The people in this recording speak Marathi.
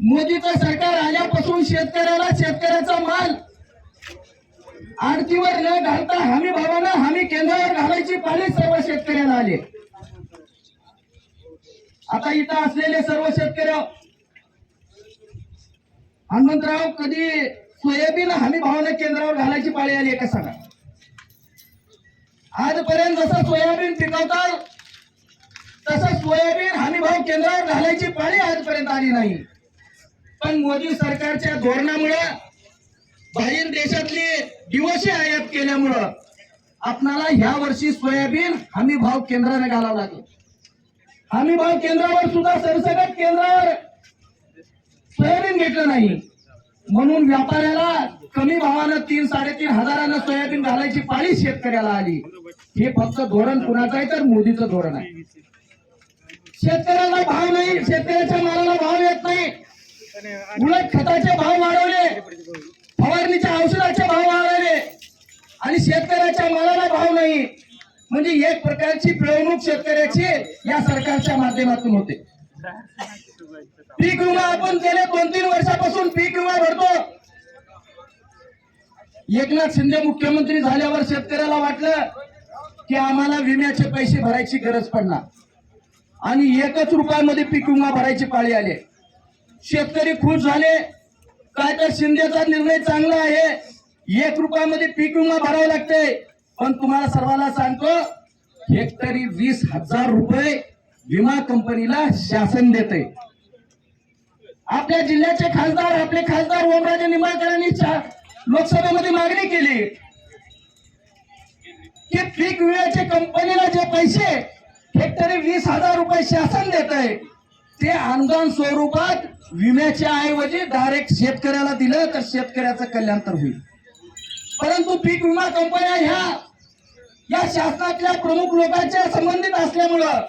मोदीचं सरकार आल्यापासून शेतकऱ्याला शेतकऱ्याचा माल आडतीवर न घालता हमी भावानं हमी केंद्रावर घालायची पाळी सर्व शेतकऱ्याला आले. आता इथं असलेले सर्व शेतकरी हनुमंतराव कधी सोयाबीन हमी भावानं केंद्रावर घालायची पाळी आली आहे का सांगा? आजपर्यंत जसं सोयाबीन पिकवतात तसंच सोयाबीन हमीभाव केंद्रावर घालायची पाळी आजपर्यंत आली नाही. पण मोदी सरकारच्या धोरणामुळे बाहेर देशातले दिवशी आयात केल्यामुळं आपणाला ह्या वर्षी सोयाबीन हमी भाव केंद्राने घालावं लागेल. हमी भाव केंद्रावर सुद्धा सरसकट केंद्रावर सोयाबीन घेतलं नाही. म्हणून व्यापाऱ्याला कमी भावानं तीन साडेतीन हजारानं सोयाबीन घालायची पाळी शेतकऱ्याला आली. हे फक्त धोरण कुणाचं आहे तर मोदीचं धोरण आहे. शेतकऱ्याला भाव नाही शेतकऱ्याच्या मालाला भाव येत नाही. उलट खताचे भाव वाढवले. फवारणीच्या औषधाचे भाव वाढवले. आणि शेतकऱ्याच्या मालाला भाव नाही. म्हणजे एक प्रकारची पिळवणूक शेतकऱ्याची या सरकारच्या माध्यमातून होते. पीक विमा आपण गेले दोन तीन वर्षापासून पीक विमा भरतो. एकनाथ शिंदे मुख्यमंत्री झाल्यावर शेतकऱ्याला वाटलं की आम्हाला विम्याचे पैसे भरायची गरज पडणार. आणि एकच रुपयामध्ये पीक विमा भरायची पाळी आली. शेतकरी खुश झाले. काय तर शिंदेचा निर्णय चांगला आहे. एक रुपयामध्ये पीक विमा भरावा लागते पण तुम्हाला सर्वांना सांगतो हेक्टरी वीस हजार रुपये विमा कंपनीला शासन देते आपल्या जिल्ह्याचे खासदार आपले खासदार ओमराजे निंबाळकरांनी लोकसभेमध्ये मागणी केली. की पीक विम्याचे कंपनीला जे पैसे हेक्टरी वीस हजार रुपये शासन देत आहे ते अनुदान स्वरूपात विम्याच्या ऐवजी डायरेक्ट शेतकऱ्याला दिलं तर शेतकऱ्याचं कल्याण तर होईल. परंतु पीक विमा कंपन्या ह्या या शासनातल्या प्रमुख लोकांच्या संबंधित असल्यामुळं